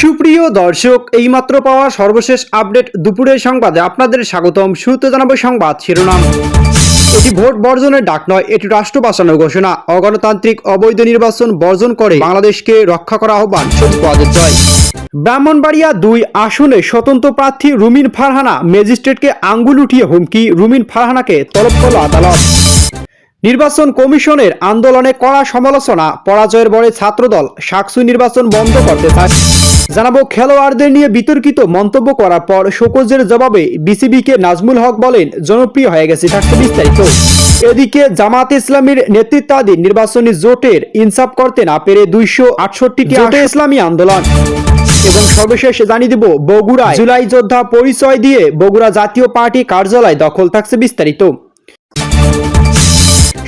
সুপ্রিয় দর্শক, এইমাত্র পাওয়া সর্বশেষ আপডেট দুপুরের সংবাদে আপনাদের স্বাগতম। শুরুতে জানাব সংবাদ শিরোনাম। এটি ভোট বর্জনের ডাক নয়, এটি রাষ্ট্র বাঁচানোর ঘোষণা। অগণতান্ত্রিক অবৈধ নির্বাচন বর্জন করে বাংলাদেশকে রক্ষা করা আহ্বান ওয়াজেদ জয়। ব্রাহ্মণবাড়িয়া দুই আসনে স্বতন্ত্র প্রার্থী রুমিন ফারহানা ম্যাজিস্ট্রেটকে আঙ্গুল উঠিয়ে হুমকি, রুমিন ফারহানাকে তলব করল আদালত। নির্বাচন কমিশনের আন্দোলনে কড়া সমালোচনা পরাজয়ের বরে ছাত্রদল সাকসু নির্বাচন বন্ধ করতে চায়। জানাব খেলোয়াড়দের নিয়ে বিতর্কিত মন্তব্য করার পর শোকজের জবাবে বিসিবিকে নাজমুল হক বলেন জনপ্রিয় হয়ে গেছে থাকছে বিস্তারিত। এদিকে জামাত ইসলামীর নেতৃত্বাধীন নির্বাচনী জোটের ইনসাফ করতে না পেরে দুইশো আটষট্টিটি ইসলামী আন্দোলন। এবং সর্বশেষ জানিয়ে দিব বগুড়ায় জুলাই যোদ্ধা পরিচয় দিয়ে বগুড়া জাতীয় পার্টি কার্যালয় দখল থাকছে বিস্তারিত।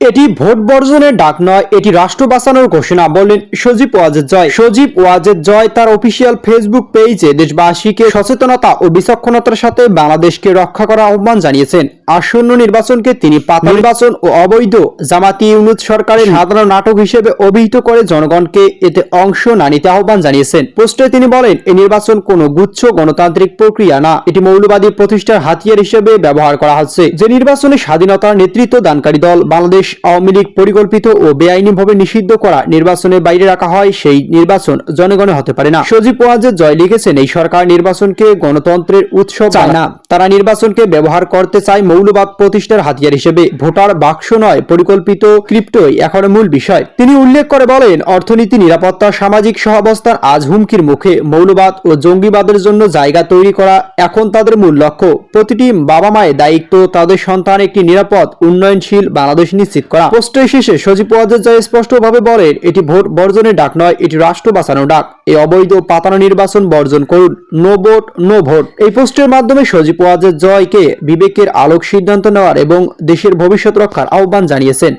এটি ভোট বর্জনের ডাক নয় এটি রাষ্ট্র বাঁচানোর ঘোষণা বললেন সজীব ওয়াজেদ জয়। সজীব ওয়াজেদ জয় তার অফিসিয়াল ফেসবুক পেজে দেশবাসীকে সচেতনতা ও বিচক্ষণতার সাথে বাংলাদেশকে রক্ষা করার আহ্বান জানিয়েছেন। আসন্ন নির্বাচনকে তিনি পাতা নির্বাচন ও অবৈধ জামাতি ইউনুদ সরকারের সাধারণ নাটক হিসেবে অভিহিত করে জনগণকে এতে অংশ না নিতে আহ্বান জানিয়েছেন। পোস্টে তিনি বলেন এই নির্বাচন কোনো গুচ্ছ গণতান্ত্রিক প্রক্রিয়া না এটি মৌলবাদী প্রতিষ্ঠার হাতিয়ার হিসেবে ব্যবহার করা হচ্ছে। যে নির্বাচনে স্বাধীনতার নেতৃত্ব দানকারী দল বাংলাদেশ আওয়ামী লীগ পরিকল্পিত ও বেআইনিভাবে নিষিদ্ধ করা নির্বাচনের বাইরে রাখা হয় সেই নির্বাচন জনগণে হতে পারে না। সজীব ওয়াজেদ জয় লিখেছেন এই সরকার নির্বাচনকে গণতন্ত্রের উৎসব চায় না। তারা নির্বাচনকে ব্যবহার করতে চায় মৌলবাদ প্রতিষ্ঠার হাতিয়ার হিসেবে। ভোটার বাক্স নয় পরিকল্পিত ক্রিপ্টোই এখন মূল বিষয়। তিনি উল্লেখ করে বলেন অর্থনীতি নিরাপত্তা সামাজিক সহাবস্থান আজ হুমকির মুখে মৌলবাদ ও জঙ্গিবাদের জন্য জায়গা তৈরি করা এখন তাদের মূল লক্ষ্য। প্রতিটি বাবা মায়ের দায়িত্ব তাদের সন্তান একটি নিরাপদ উন্নয়নশীল বাংলাদেশ নিশ্চিত করা। পোস্টের শেষে সজীব ওয়াজেদ জয় স্পষ্টভাবে বলেন, এটি ভোট বর্জনের ডাক নয়, এটি রাষ্ট্র বাঁচানো ডাক। এই অবৈধ পাতানো নির্বাচন বর্জন করুন, নো ভোট নো ভোট। এই পোস্টের মাধ্যমে সজীব ওয়াজেদ জয়কে বিবেকের আলোক সিদ্ধান্ত নেওয়ার এবং দেশের ভবিষ্যৎ রক্ষার আহ্বান জানিয়েছেন।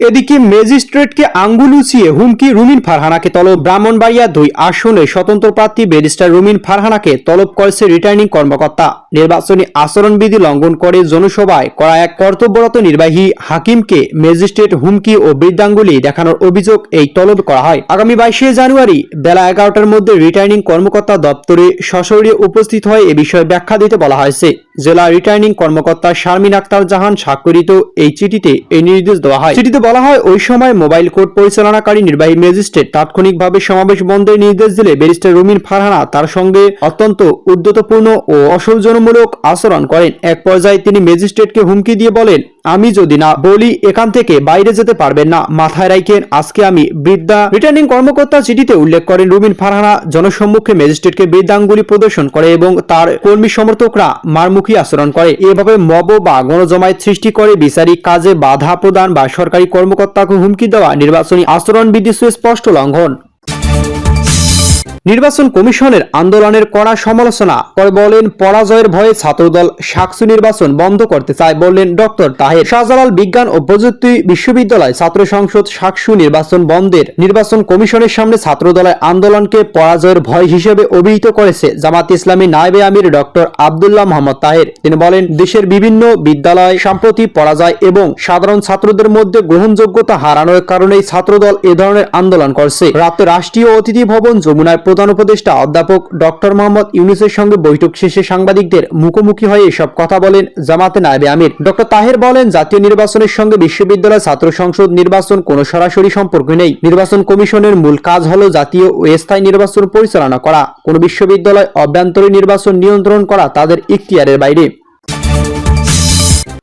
এদিকে ম্যাজিস্ট্রেটকে আঙ্গুল উঁচিয়ে হুমকি রুমিন ফারহানাকে তলব। ব্রাহ্মণবাড়িয়া দুই আসনে স্বতন্ত্র প্রার্থী ব্যারিস্টার রুমিন ফারহানাকে তলব করেছে রিটার্নিং কর্মকর্তা। নির্বাচনী আচরণবিধি লঙ্ঘন করে জনসভায় করা এক কর্তব্যরত নির্বাহী হাকিমকে ম্যাজিস্ট্রেট হুমকি ও বৃদ্ধাঙ্গুলি দেখানোর অভিযোগ এই তলব করা হয়। আগামী বাইশে জানুয়ারি বেলা এগারোটার মধ্যে রিটার্নিং কর্মকর্তা দপ্তরে সশরীরে উপস্থিত হয়ে এ বিষয়ে ব্যাখ্যা দিতে বলা হয়েছে। জেলা রিটার্নিং কর্মকর্তা শারমিন আক্তার জাহান স্বাক্ষরিত এই চিঠিতে এই নির্দেশ দেওয়া হয়। চিঠিতে বলা হয়, ওই সময় মোবাইল কোর্ট পরিচালনাকারী নির্বাহী ম্যাজিস্ট্রেট তাৎক্ষণিকভাবে সমাবেশ বন্ধের নির্দেশ দিলে ব্যারিস্টার রুমিন ফারহানা তার সঙ্গে অত্যন্ত উদ্যতপূর্ণ ও অসৌজন্যমূলক আচরণ করেন। এক পর্যায়ে তিনি ম্যাজিস্ট্রেটকে হুমকি দিয়ে বলেন, আমি যদি না বলি, এখান থেকে বাইরে যেতে পারবেন না। মাথায় রাখেন, আজকে আমি বৃদ্ধা রিটার্নিং কর্মকর্তা চিঠিতে উল্লেখ করেন রুমিন ফারহানা জনসম্মুখে ম্যাজিস্ট্রেটকে বৃদ্ধাঙ্গুলি প্রদর্শন করে এবং তার কর্মী সমর্থকরা মারমুখী আচরণ করে। এভাবে মব বা গণজমায়েত সৃষ্টি করে বিচারিক কাজে বাধা প্রদান বা সরকারি কর্মকর্তাকে হুমকি দেওয়া নির্বাচনী আচরণবিধি সুস্পষ্ট লঙ্ঘন। নির্বাচন কমিশনের আন্দোলনের কড়া সমালোচনা করে বলেন, পরাজয়ের ভয়ে ছাত্রদল সাকসু নির্বাচন বন্ধ করতে চায় বললেন ডক্টর তাহের। শাহজালাল বিজ্ঞান ও প্রযুক্তি বিশ্ববিদ্যালয় ছাত্র সংসদ সাকসু নির্বাচন বন্ধের নির্বাচন কমিশনের সামনে ছাত্রদলের আন্দোলনকে পরাজয়ের ভয় হিসেবে অভিহিত করেছে জামাত ইসলামী নায়েবে আমির ডক্টর আবদুল্লাহ মোহাম্মদ তাহের। তিনি বলেন, দেশের বিভিন্ন বিদ্যালয় সম্প্রতি পরাজয় এবং সাধারণ ছাত্রদের মধ্যে গ্রহণযোগ্যতা হারানোর কারণেই ছাত্রদল এ ধরনের আন্দোলন করছে। রাতে রাষ্ট্রীয় অতিথি ভবন যমুনায় প্রধান উপদেষ্টা অধ্যাপক ডক্টর মোহাম্মদ ইউনুসের সঙ্গে বৈঠক শেষে সাংবাদিকদের মুখোমুখি হয়ে এসব কথা বলেন জামাতে নায়েবে আমির। ডক্টর তাহের বলেন, জাতীয় নির্বাচনের সঙ্গে বিশ্ববিদ্যালয় ছাত্র সংসদ নির্বাচন কোনো সরাসরি সম্পর্ক নেই। নির্বাচন কমিশনের মূল কাজ হল জাতীয় ও স্থায়ী নির্বাচন পরিচালনা করা। কোনো বিশ্ববিদ্যালয় অভ্যন্তরীণ নির্বাচন নিয়ন্ত্রণ করা তাদের ইখতিয়ারের বাইরে।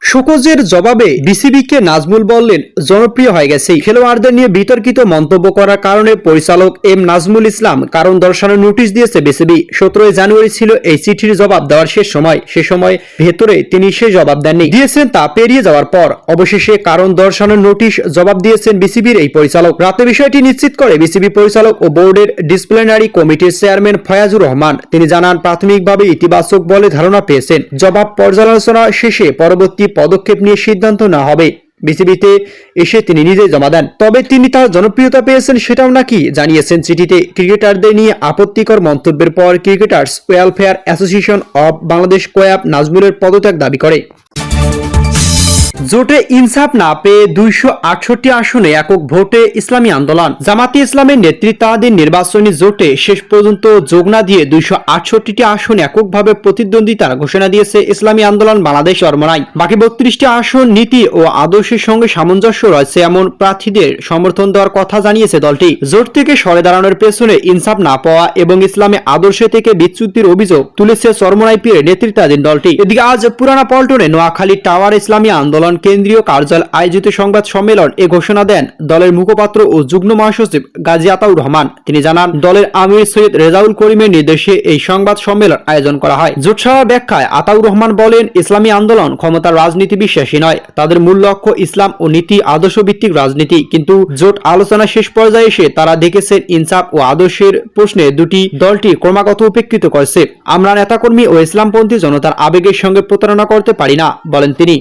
শোকজের জবাবে বিসিবিকে নাজমুল বললেন, জনপ্রিয় হয়ে গেছে। খেলোয়াড়দের নিয়ে বিতর্কিত মন্তব্য করার কারণে পরিচালক এম নাজমুল ইসলাম কারণ দর্শানোর নোটিশ দিয়েছে বিসিবি। সতেরোই জানুয়ারি ছিল এই চিঠির জবাব দেওয়ার শেষ সময়। সে সময় ভেতরে তিনি সে জবাব দেননি। দিয়েছেন তা পেরিয়ে যাওয়ার পর। অবশেষে কারণ দর্শানোর নোটিশ জবাব দিয়েছেন বিসিবির এই পরিচালক। রাতে বিষয়টি নিশ্চিত করে বিসিবি পরিচালক ও বোর্ডের ডিসিপ্লিনারি কমিটির চেয়ারম্যান ফয়াজুর রহমান। তিনি জানান, প্রাথমিকভাবে ইতিবাচক বলে ধারণা পেয়েছেন। জবাব পর্যালোচনা শেষে পরবর্তী পদক্ষেপ নিয়ে সিদ্ধান্ত না হবে। বিসিবিতে এসে তিনি নিজে জমা দেন। তবে তিনি তার জনপ্রিয়তা পেয়েছেন সেটাও নাকি জানিয়েছেন চিঠিতে। ক্রিকেটারদের নিয়ে আপত্তিকর মন্তব্যের পর cricketers welfare association of Bangladesh কোয়াব নাজমুলের পদত্যাগ দাবি করে। জোটে ইনসাফ না পেয়ে দুইশো আটষট্টি আসনে একক ভোটে ইসলামী আন্দোলন। জামাতি ইসলামের নেতৃত্বাধীন নির্বাচনী জোটে শেষ পর্যন্ত যোগ না দিয়ে দুইশো আটষট্টিটি আসন এককভাবে প্রতিদ্বন্দ্বিতার ঘোষণা দিয়েছে ইসলামী আন্দোলন বাংলাদেশ চরমনাই। বাকি বত্রিশটি আসন, নীতি ও আদর্শের সঙ্গে সামঞ্জস্য রয়েছে এমন প্রার্থীদের সমর্থন দেওয়ার কথা জানিয়েছে দলটি। জোট থেকে সরে দাঁড়ানোর পেছনে ইনসাফ না পাওয়া এবং ইসলামী আদর্শ থেকে বিচ্যুতির অভিযোগ তুলেছে চরমনাই পীরের নেতৃত্বাধীন দলটি। এদিকে আজ পুরানা পল্টনে নোয়াখালী টাওয়ার ইসলামী আন্দোলন কেন্দ্রীয় কার্যালয় আয়োজিত সংবাদ সম্মেলন এ ঘোষণা দেন দলের মুখপাত্র ও যুগ্ম মহাসচিব গাজী আতাউর রহমান। তিনি জানান, দলের আমির সৈয়দ রেজাউল করিমের নির্দেশে এই সংবাদ সম্মেলন আয়োজন করা হয়। জোটসভা ব্যাখ্যায়, আতাউর রহমান বলেন, ইসলামী আন্দোলন ক্ষমতার রাজনীতি বিশ্বাসী নয়। তাদের মূল লক্ষ্য ইসলাম ও নীতি আদর্শ ভিত্তিক রাজনীতি। কিন্তু জোট আলোচনা শেষ পর্যায়ে এসে তারা দেখেছেন ইনসাফ ও আদর্শের প্রশ্নে দুটি দলটি ক্রমাগত উপেক্ষিত করছে। আমরা নেতাকর্মী ও ইসলামপন্থী জনতার আবেগের সঙ্গে প্রতারণা করতে পারি না, বলেন তিনি।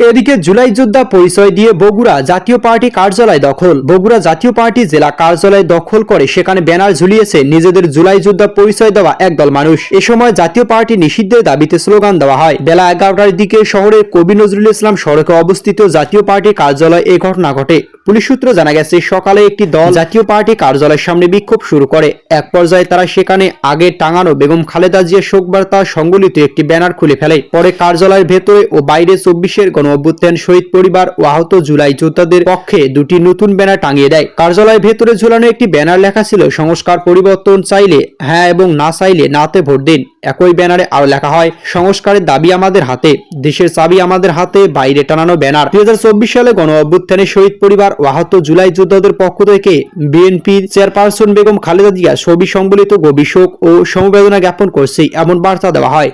এদিকে জুলাই যোদ্ধা পরিচয় দিয়ে বগুড়া জাতীয় পার্টি কার্যালয় দখল। বগুড়া জাতীয় পার্টি জেলা কার্যালয় দখল করে, সেখানে ব্যানার ঝুলিয়েছে নিজেদের জুলাই যোদ্ধা পরিচয় দেওয়া একদল মানুষ। এ সময় জাতীয় পার্টি নিষিদ্ধের দাবিতে স্লোগান দেওয়া হয়। বেলা এগারোটার দিকে শহরের কবি নজরুল ইসলাম সড়কে অবস্থিত জাতীয় পার্টি কার্যালয় এ ঘটনা ঘটে। পুলিশ সূত্র জানা গেছে, সকালে একটি দল জাতীয় পার্টি কার্যালয়ের সামনে বিক্ষোভ শুরু করে। এক পর্যায়ে তারা সেখানে আগে টাঙানো বেগম খালেদা জিয়ার শোকবার্তা সংবলিত একটি ব্যানার খুলে ফেলে। পরে কার্যালয়ের ভেতরে ও বাইরে চব্বিশের গণ অভ্যুত্থান, শহীদ পরিবার ও আহত জুলাই যোদ্ধাদের পক্ষে দুটি নতুন ব্যানার টাঙিয়ে দেয়। কার্যালয়ের ভেতরে ঝুলানো একটি ব্যানার লেখা ছিল, সংস্কার পরিবর্তন চাইলে হ্যাঁ এবং না চাইলে নাতে ভোট দিন। একই ব্যানারে আরও লেখা হয়, সংস্কারের দাবি আমাদের হাতে, দেশের চাবি আমাদের হাতে, বাইরে টানানো ব্যানার। দুই হাজার চব্বিশ সালে গণ অভ্যুত্থানে শহীদ পরিবার আহত জুলাই যোদ্ধাদের পক্ষ থেকে বিএনপির চেয়ারপারসন বেগম খালেদা জিয়া ছবি সম্বলিত গভীর শোক ও সমবেদনা জ্ঞাপন করছে। এমন বার্তা দেওয়া হয়।